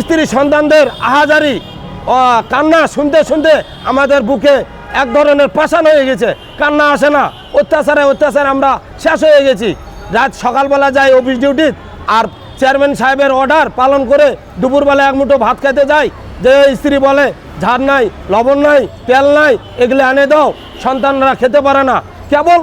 স্ত্রী সন্তানদের আহাজারি কান্না শুনতে শুনতে আমাদের বুকে এক ধরনের পাশান হয়ে গেছে। কান্না আসে না, অত্যাচারে অত্যাচারে আমরা শেষ হয়ে গেছি। রাত সকালবেলা যাই অফিস ডিউটি আর চেয়ারম্যান সাহেবের অর্ডার পালন করে দুপুরবেলা এক মুঠো ভাত খেতে যাই। যে স্ত্রী বলে, ঝাড় নাই, লবণ নাই, তেল নাই, এগুলো এনে দাও, সন্তানরা খেতে পারে না। কেবল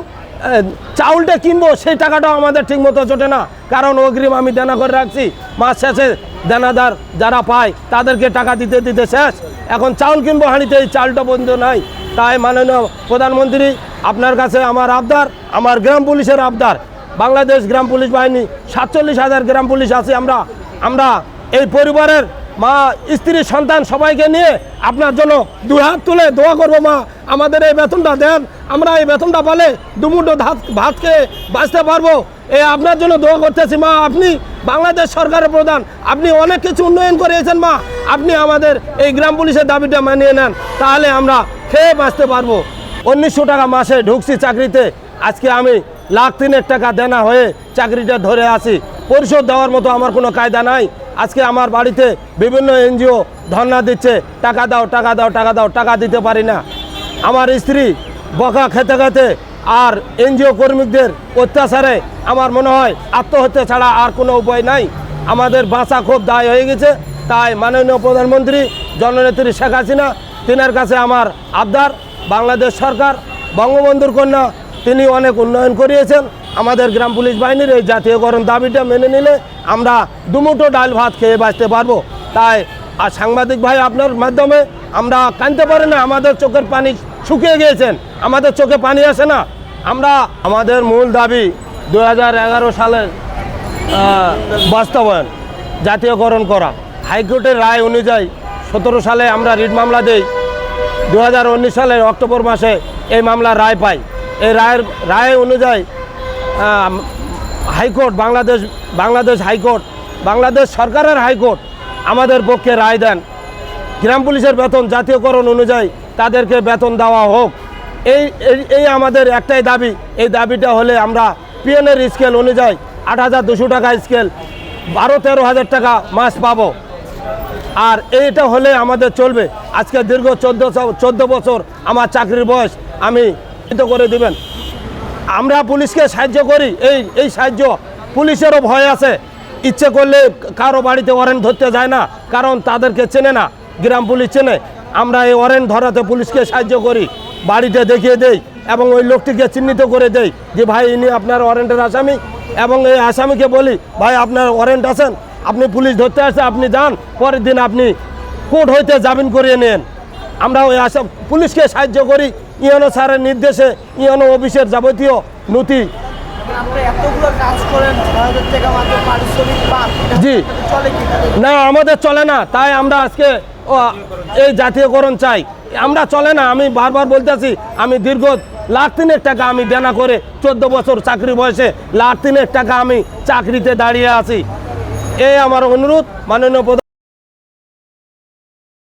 চাউলটা কিনবো, সেই টাকাটাও আমাদের ঠিক মতো জোটে না। কারণ অগ্রিম আমি দেনা করে রাখছি। মাস শেষে দেনাদার যারা পায়, তাদেরকে টাকা দিতে দিতে শেষ। এখন চাউল কিনবো হাঁড়িতে, এই চালটা বন্ধ নাই। তাই মাননীয় প্রধানমন্ত্রী, আপনার কাছে আমার আবদার, আমার গ্রাম পুলিশের আবদার। বাংলাদেশ গ্রাম পুলিশ বাহিনী, সাতচল্লিশ হাজার গ্রাম পুলিশ আছে আমরা। আমরা এই পরিবারের মা, স্ত্রী, সন্তান সবাইকে নিয়ে আপনার জন্য দু হাত তুলে দোয়া করব, মা। আমাদের এই বেতনটা দেন, আমরা এই বেতনটা পালে দুমুটো ভাত ভাত খেয়ে বাঁচতে পারব। এই আপনার জন্য দোয়া করতেছি, মা। আপনি বাংলাদেশ সরকারের প্রধান। আপনি অনেক কিছু উন্নয়ন করেছেন মা। আপনি আমাদের এই গ্রাম পুলিশের দাবিটা মানিয়ে নেন, তাহলে আমরা খেয়ে বাঁচতে পারব। উনিশশো টাকা মাসে ঢুকছি চাকরিতে। আজকে আমি লাখ তিনেক টাকা দেনা হয়ে চাকরিটা ধরে আছি। পরিশোধ দেওয়ার মতো আমার কোনো কায়দা নাই। আজকে আমার বাড়িতে বিভিন্ন এনজিও ধর্ণা দিচ্ছে, টাকা দাও টাকা দাও টাকা দাও, টাকা দিতে পারি না। আমার স্ত্রী বকা খেতে খেতে আর এনজিও কর্মীদের অত্যাচারে আমার মনে হয় আত্মহত্যা ছাড়া আর কোনো উপায় নাই। আমাদের বাঁচা খুব দায় হয়ে গেছে, তাই মাননীয় প্রধানমন্ত্রী জননেত্রী শেখ হাসিনা, তিনার কাছে আমার আবদার। বাংলাদেশ সরকার, বঙ্গবন্ধুর কন্যা তিনি অনেক উন্নয়ন করিয়েছেন। আমাদের গ্রাম পুলিশ বাহিনীর এই জাতীয়করণ দাবিটা মেনে নিলে আমরা দুমুটো ডাল ভাত খেয়ে বাঁচতে পারব। তাই আর সাংবাদিক ভাই আপনার মাধ্যমে আমরা কানতে পারি না, আমাদের চোখের পানি শুকিয়ে গিয়েছেন। আমাদের চোখে পানি আসে না। আমরা আমাদের মূল দাবি দু সালের বাস্তবায়ন, জাতীয়করণ করা। হাইকোর্টের রায় অনুযায়ী সতেরো সালে আমরা রিট মামলা দেই। দু হাজার উনিশ সালের অক্টোবর মাসে এই মামলার রায় পাই। এই রায়ের, রায় অনুযায়ী high court, Bangladesh Bangladesh high court, Bangladesh সরকারের হাইকোর্ট আমাদের পক্ষে রায় দেন। গ্রাম পুলিশের বেতন জাতীয়করণ অনুযায়ী তাদেরকে বেতন দেওয়া হোক। এই, এই- আমাদের একটাই দাবি। এই দাবিটা হলে আমরা পিএনের স্কেল অনুযায়ী আট হাজার দুশো টাকা স্কেল, বারো তেরো হাজার টাকা মাস পাবো। আর এইটা হলে আমাদের চলবে। আজকে দীর্ঘ চোদ্দ চোদ্দ বছর আমার চাকরির বয়স। আমি করে দিবেন। আমরা পুলিশকে সাহায্য করি। এই এই সাহায্য পুলিশেরও ভয় আছে। ইচ্ছে করলে কারও বাড়িতে ওয়ারেন্ট ধরতে যায় না, কারণ তাদেরকে চেনে না, গ্রাম পুলিশ চেনে। আমরা এই ওয়ারেন্ট ধরাতে পুলিশকে সাহায্য করি। বাড়িতে দেখিয়ে দেই এবং ওই লোকটিকে চিহ্নিত করে দেই যে, ভাই, ইনি আপনার ওয়ারেন্টের আসামি। এবং এই আসামিকে বলি, ভাই, আপনার ওয়ারেন্ট আছেন? আপনি পুলিশ ধরতে আসে আপনি যান। পরের দিন আপনি কোর্ট হইতে জামিন করিয়ে নেন। আমরা ওই আসাম পুলিশকে সাহায্য করি। ইয়নো স্যারের নির্দেশে ইয়নো অফিসের যাবতীয় নথি। জি। না আমাদের চলে না তাই আমরা আজকে এই জাতীয়করণ চাই। আমরা চলে না আমি বারবার বলতেছি আমি দীর্ঘ লাখ তিনের টাকা আমি দেনা করে চোদ্দ বছর চাকরি বয়সে লাখ তিনের টাকা আমি চাকরিতে দাঁড়িয়ে আছি। এই আমার অনুরোধ মাননীয় প্রধান